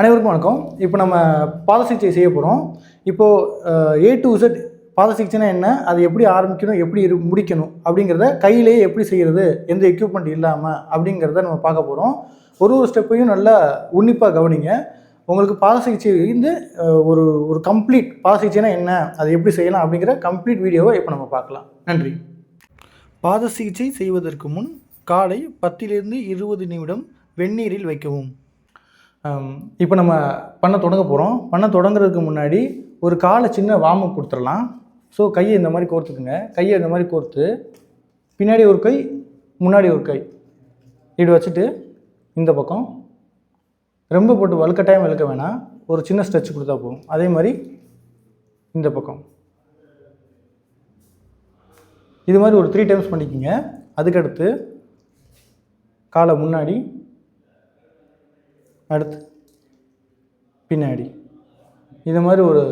அனைவருக்கும் வணக்கம். இப்போ நம்ம பாத சிகிச்சை செய்ய போகிறோம் இப்போது ஏ டு இசட் பாத சிகிச்சைனா என்ன? அது எப்படி ஆரம்பிக்கணும்? எப்படி இரு முடிக்கணும்? அப்படிங்கிறத கையிலேயே எப்படி செய்கிறது எந்த எக்யூப்மெண்ட் இல்லாமல் அப்படிங்கிறத நம்ம பார்க்க போகிறோம் ஒரு ஒரு ஸ்டெப்பையும் நல்லா உன்னிப்பாக கவனிங்க. உங்களுக்கு பாத சிகிச்சை வந்து ஒரு ஒரு கம்ப்ளீட் பாத சிகிச்சைனா என்ன? அதை எப்படி செய்யலாம்? அப்படிங்கிற கம்ப்ளீட் வீடியோவை இப்போ நம்ம பார்க்கலாம். நன்றி. பாத சிகிச்சை செய்வதற்கு முன் காலை பத்திலிருந்து இருபது நிமிடம் வெந்நீரில் வைக்கவும். இப்போ நம்ம பண்ண தொடங்க போகிறோம் பண்ண தொடங்குறதுக்கு முன்னாடி ஒரு காலை சின்ன வார்ம் அப் கொடுத்துடலாம். ஸோ கையை இந்த மாதிரி கோர்த்துக்குங்க. கையை இந்த மாதிரி கோர்த்து பின்னாடி ஒரு கை முன்னாடி ஒரு கை. இப்படி வச்சுட்டு இந்த பக்கம். ரொம்ப போட்டு வலுக்கட்டாயம் வலுக்க வேணாம். ஒரு சின்ன ஸ்ட்ரெச் கொடுத்தா போதும். அதே மாதிரி இந்த பக்கம். இது மாதிரி ஒரு த்ரீ டைம்ஸ் பண்ணிக்கோங்க. அதுக்கடுத்து காலை முன்னாடி அடுத்து பின்னாடி. இது மாதிரி ஒரு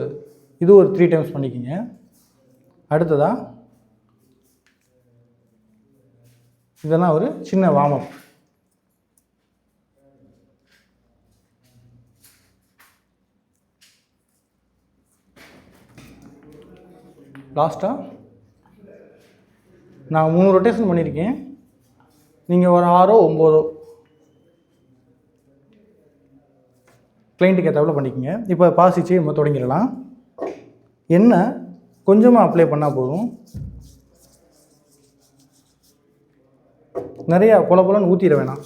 இது ஒரு த்ரீ டைம்ஸ் பண்ணிக்கோங்க. அடுத்ததா இதெல்லாம் ஒரு சின்ன வார்ம் அப் லாஸ்ட்டாக நான் மூணு ரொட்டேஷன் பண்ணியிருக்கேன் நீங்கள் ஒரு ஆறோ ஒம்போதோ கிளைண்ட்டுக்கு ஏற்றாப்புல பண்ணிக்கோங்க. இப்போ பாசிச்சு நம்ம தொடங்கிடலாம். எண்ணெய் கொஞ்சமாக அப்ளை பண்ணால் போதும். நிறையா பொல பொலன்னு ஊற்றிட வேணாம்.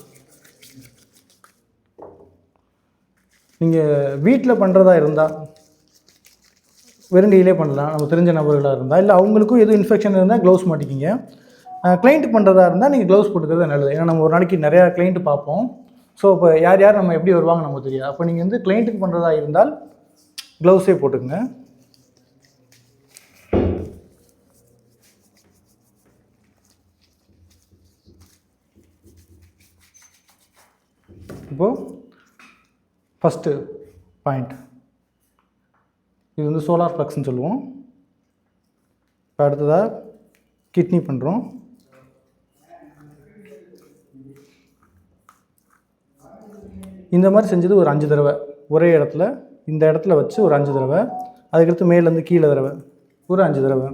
நீங்கள் வீட்டில் பண்ணுறதா இருந்தால் வெறுங்கையிலே பண்ணலாம். நம்ம தெரிஞ்ச நபர்களாக இருந்தால் இல்லை அவங்களுக்கும் எதுவும் இன்ஃபெக்ஷன் இருந்தால் க்ளவுஸ் மாட்டிக்கிங்க. கிளைண்ட் பண்ணுறதா இருந்தால் நீங்கள் க்ளவுஸ் போட்டுக்கிறது நல்லது. ஏன்னா நம்ம ஒரு நாளைக்கு நிறையா கிளைண்ட் பார்ப்போம். ஸோ இப்போ யார் யார் நம்ம எப்படி வருவாங்க நமக்கு தெரியாது. அப்போ நீங்கள் வந்து கிளைண்ட்டுக்கு பண்ணுறதா இருந்தால் க்ளவுஸே போட்டுக்கங்க. இப்போது ஃபஸ்ட்டு பாயிண்ட் இது வந்து சோலார் ஃப்ளக்ஸ்னு சொல்லுவோம். இப்போ அடுத்ததாக கிட்னி பண்ணுறோம் இந்த மாதிரி செஞ்சது ஒரு அஞ்சு தடவை. ஒரே இடத்துல இந்த இடத்துல வச்சு ஒரு அஞ்சு தடவை. அதுக்கடுத்து மேலேருந்து கீழே தடவை. ஒரு அஞ்சு தடவை.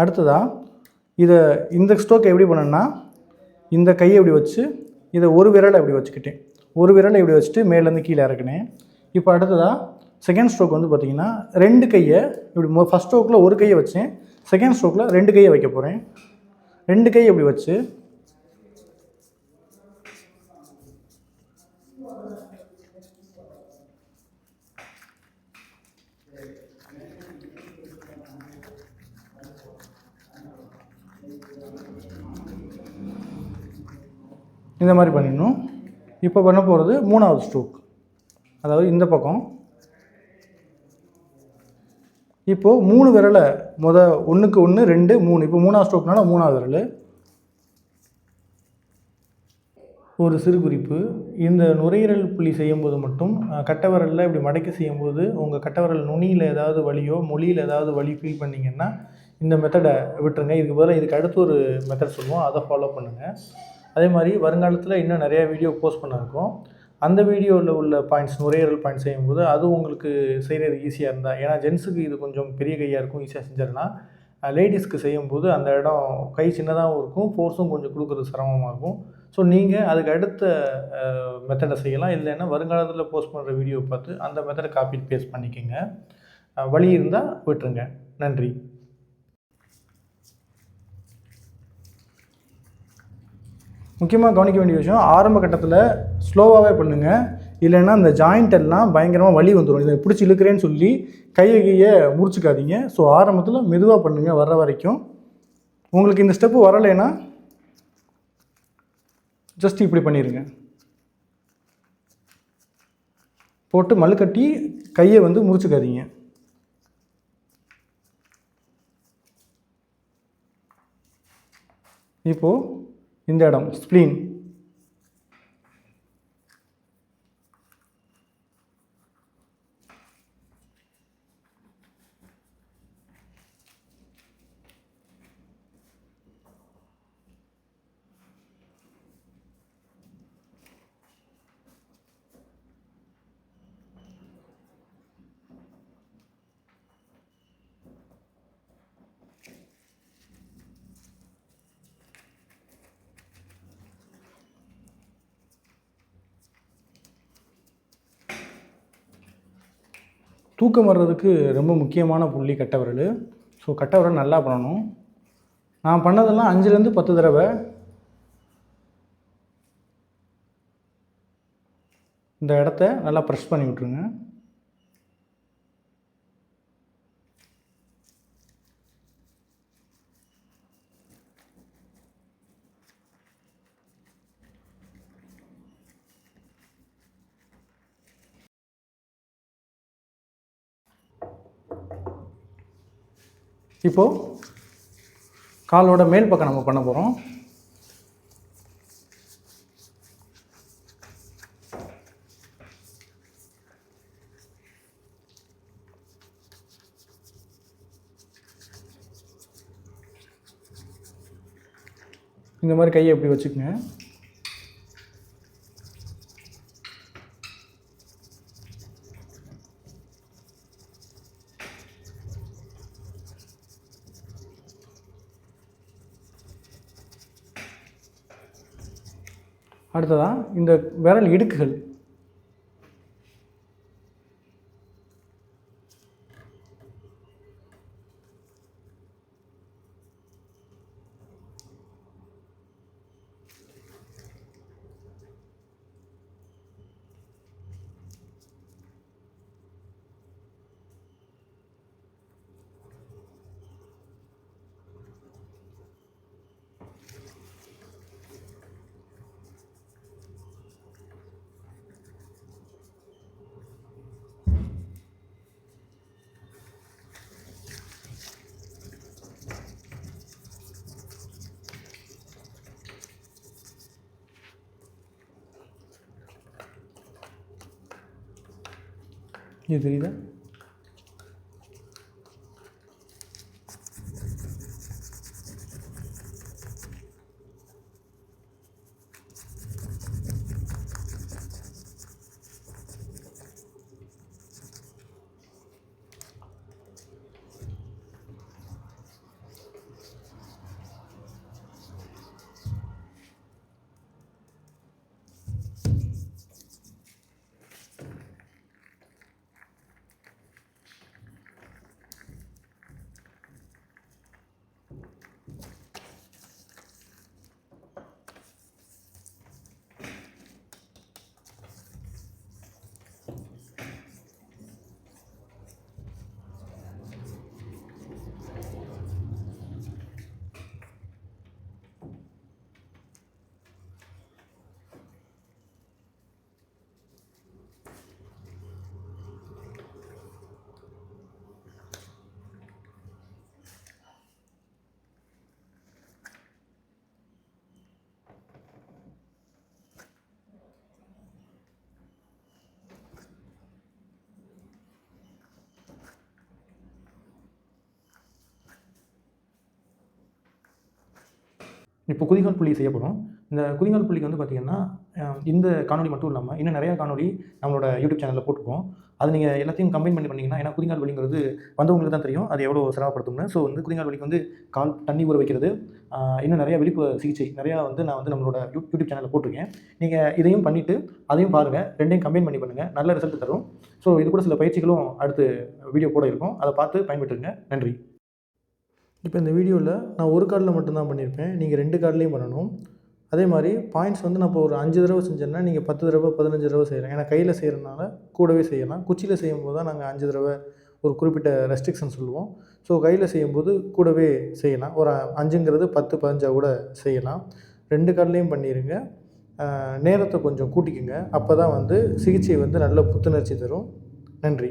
அடுத்ததாக இதை இந்த ஸ்ட்ரோக் எப்படி பண்ணேன்னா இந்த கையை இப்படி வச்சு இதை ஒரு விரலை இப்படி வச்சுக்கிட்டேன். ஒரு விரலை இப்படி வச்சுட்டு மேலேருந்து கீழே இறக்குனேன். இப்போ அடுத்ததாக செகண்ட் ஸ்ட்ரோக் வந்து பார்த்திங்கன்னா ரெண்டு கையை இப்படி ஃபஸ்ட் ஸ்ட்ரோக்கில் ஒரு கையை வச்சேன். செகண்ட் ஸ்ட்ரோக்கில் ரெண்டு கையை வைக்க போகிறேன் ரெண்டு கையை இப்படி வச்சு இந்த மாதிரி பண்ணிடணும். இப்போ பண்ண போகிறது மூணாவது ஸ்ட்ரோக் அதாவது இந்த பக்கம். இப்போது மூணு விரலை முத ஒன்றுக்கு ஒன்று ரெண்டு மூணு. இப்போ மூணாவது ஸ்ட்ரோக்னால மூணாவது விரல். ஒரு சிறு குறிப்பு. இந்த நுரையீரல் புள்ளி செய்யும்போது மட்டும் அஹ், இப்படி மடக்கி செய்யும்போது உங்கள் கட்டவரல் நுனியில் ஏதாவது வலியோ மொழியில் ஏதாவது வலி ஃபீல் பண்ணிங்கன்னா இந்த மெத்தடை விட்டுருங்க. இதுக்கு பதிலாக இதுக்கு அடுத்து ஒரு மெத்தட் சொல்லுவோம். அதை ஃபாலோ பண்ணுங்கள் அதே மாதிரி வருங்காலத்தில் இன்னும் நிறையா வீடியோ போஸ்ட் பண்ணிருக்கோம். அந்த வீடியோவில் உள்ள பாயிண்ட்ஸ் நுரையீரல் பாயிண்ட்ஸ் செய்யும்போது அது உங்களுக்கு செய்கிறது ஈஸியாக இருந்தால் ஏன்னா ஜென்ஸுக்கு இது கொஞ்சம் பெரிய கையாக இருக்கும் ஈஸியாக செஞ்சிடலாம். லேடிஸ்க்கு செய்யும்போது அந்த இடம் கை சின்னதாகவும் இருக்கும் ஃபோர்ஸும் கொஞ்சம் கொடுக்குறது சிரமமாக இருக்கும் ஸோ நீங்கள் அதுக்கு அடுத்த மெத்தடை செய்யலாம். இல்லைன்னா வருங்காலத்தில் போஸ்ட் பண்ணுற வீடியோ பார்த்து அந்த மெத்தடை காப்பி பேஸ்ட் பண்ணிக்கோங்க. வழி இருந்தால் விட்டுருங்க. நன்றி. முக்கியமாக கவனிக்க வேண்டிய விஷயம் ஆரம்ப கட்டத்தில் ஸ்லோவாகவே பண்ணுங்கள் இல்லைன்னா அந்த ஜாயிண்ட் எல்லாம் பயங்கரமாக வலி வந்துடும் இதை பிடிச்சி இழுக்கிறேன்னு சொல்லி கையை கையை முடிச்சுக்காதீங்க. ஸோ ஆரம்பத்தில் மெதுவாக பண்ணுங்கள் வர்ற வரைக்கும். உங்களுக்கு இந்த ஸ்டெப்பு வரலைன்னா ஜஸ்ட் இப்படி பண்ணிடுங்க போட்டு மல்லுக்கட்டி கையை வந்து முறிச்சுக்காதீங்க. இப்போது இந்த இடம் ஸ்ப்ளீன் தூக்கம் வர்றதுக்கு ரொம்ப முக்கியமான புள்ளி கட்டவரல். ஸோ கட்டவரல் நல்லா பண்ணணும். நான் பண்ணதெல்லாம் அஞ்சுலேருந்து பத்து தடவை. இந்த இடத்த நல்லா ப்ரெஷ் பண்ணி விட்ருங்க இப்போது காலோட மேல் பக்கம் நம்ம பண்ண போகிறோம் இந்த மாதிரி கையை எப்படி வச்சுக்கோங்க. அடுத்ததாக இந்த விரல் இடுக்குகள். இது தெரியுதா இப்போ குதிகால் புள்ளி செய்ய போகிறோம் இந்த குதிகால் புள்ளிக்கு வந்து பார்த்திங்கன்னா இந்த காணொலி மட்டும் இல்லாமல் இன்னும் நிறையா காணொலி நம்மளோட யூடியூப் சேனலில் போட்டிருக்கோம். அது நீங்கள் எல்லாத்தையும் கம்பைன் பண்ணி பண்ணிங்கன்னா ஏன்னா குதிங்கால் வலிங்கிறது வந்தவங்களுக்கு தான் தெரியும். அது எவ்வளோ சிரமப்படுத்தும்னு. ஸோ வந்து குதிங்கால் வலிக்கு வந்து கால் தண்ணி ஊற வைக்கிறது இன்னும் நிறையா விழிப்பு சிகிச்சை நிறையா வந்து நான் வந்து நம்மளோட யூ- யூடியூப் சேனலில் போட்டிருக்கேன். நீங்கள் இதையும் பண்ணிவிட்டு அதையும் பாருங்கள் ரெண்டையும் கம்பைன் பண்ணி பண்ணுங்கள் நல்ல ரிசல்ட் தரும். ஸோ இது கூட சில பயிற்சிகளும் அடுத்து வீடியோ கூட இருக்கும். அதை பார்த்து பயன்பெற்றுங்க நன்றி. இப்போ இந்த வீடியோவில் நான் ஒரு கார்டில் மட்டும்தான் பண்ணியிருப்பேன் நீங்கள் ரெண்டு கார்ட்லேயும் பண்ணணும். அதே மாதிரி பாயிண்ட்ஸ் வந்து நான் இப்போ ஒரு அஞ்சு தடவை செஞ்சேன்னா நீங்கள் பத்து தடவை பதினஞ்சு தடவை செய்கிறேன் ஏன்னா கையில் செய்கிறனால கூடவே செய்யலாம். குச்சியில் செய்யும்போது தான் நாங்கள் அஞ்சு தடவை ஒரு குறிப்பிட்ட ரெஸ்ட்ரிக்ஷன் சொல்லுவோம். ஸோ கையில் செய்யும்போது கூடவே செய்யலாம். ஒரு அஞ்சுங்கிறது பத்து பதினஞ்சாக கூட செய்யலாம். ரெண்டு கார்ட்லேயும் பண்ணிடுங்க நேரத்தை கொஞ்சம் கூட்டிக்குங்க. அப்போ தான் வந்து சிகிச்சை வந்து நல்ல புத்துணர்ச்சி தரும். நன்றி.